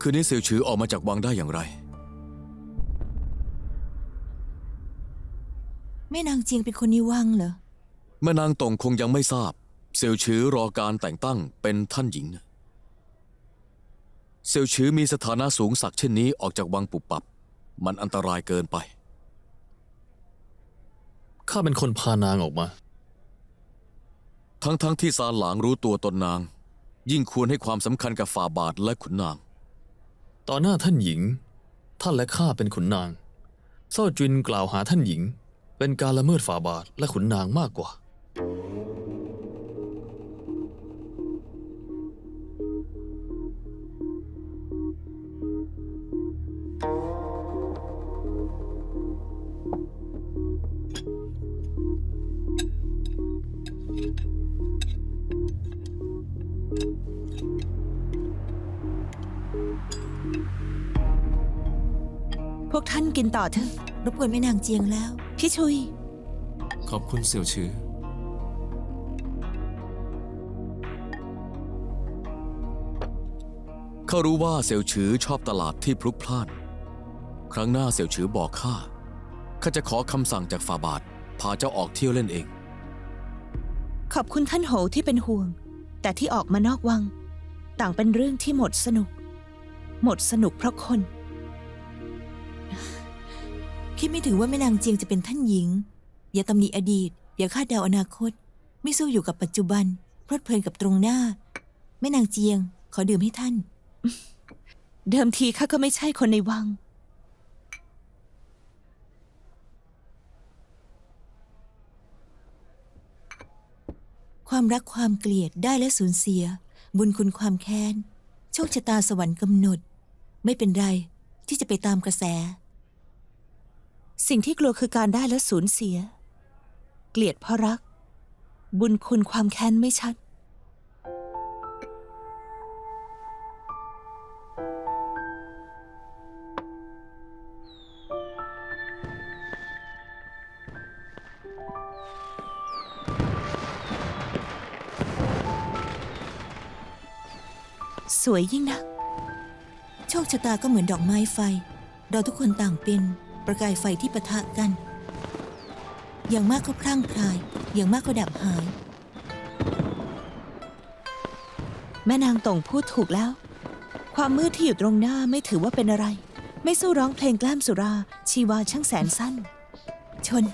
คืนนี้เซียวชือออกมาจากวังได้อย่างไร แม่นางเจียงเป็นคนในวังเหรอ แม่นางตงคงยังไม่ทราบเซียวชือรอการแต่งตั้งเป็นท่านหญิงเซียวชือมีสถานะสูงสักดิ์เช่นนี้ออกจากวังปุบปับ มันอันตรายเกินไป ข้าเป็นคนพานางออกมา ทั้งๆทที่ซานหลางรู้ตัวตนนาง ยิ่งควรให้ความสำคัญกับฝ่าบาทและขุนนาง ต่อหน้าท่านหญิง ท่านและข้าเป็นขุนนางเศร้าจินกล่าวหาท่านหญิง เป็นการละเมิดฝ่าบาทและขุนนางมากกว่าพ วกท่านกินต่อเถอะ รบกวนแม่นางเจียงแล้ว พี่ชุย ขอบคุณเสี่ยวชือเขารู้ว่าเสี่ยวฉือชอบตลาดที่พลุกพล่าน ครั้งหน้าเสี่ยวฉือบอกข้า ข้าจะขอคำสั่งจากฝ่าบาท พาเจ้าออกเที่ยวเล่นเอง ขอบคุณท่านโหที่เป็นห่วง แต่ที่ออกมานอกวัง ต่างเป็นเรื่องที่หมดสนุก หมดสนุกเพราะคน คิดไม่ถึงว่าแม่นางเจียงจะเป็นท่านหญิง อย่าตำหนิอดีต อย่าคาดเดาอนาคต ไม่สู้อยู่กับปัจจุบันเพลิดเพลินกับตรงหน้า แม่นางเจียง ขอดื่มให้ท่าน เดิมทีข้าก็ไม่ใช่คนในวัง ความรักความเกลียดได้และสูญเสีย บุญคุณความแค้น โชคชะตาสวรรค์กำหนด ไม่เป็นไรที่จะไปตามกระแส สิ่งที่กลัวคือการได้และสูญเสีย เกลียดเพราะรัก บุญคุณความแค้นไม่ชัด สวยยิ่งนัก โชคชะตาก็เหมือนดอกไม้ไฟ เราทุกคนต่างเป็น ประกายไฟที่ปะทะกัน อย่างมากก็พร่างพราย อย่างมากก็ดับหาย แม่นางตงพูดถูกแล้ว ความมืดที่อยู่ตรงหน้าไม่ถือว่าเป็นอะไร ไม่สู้ร้องเพลงกล้ามสุรา ชีวาช่างแสนสั้น ชน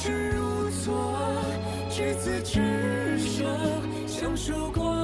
执着执子之手相守过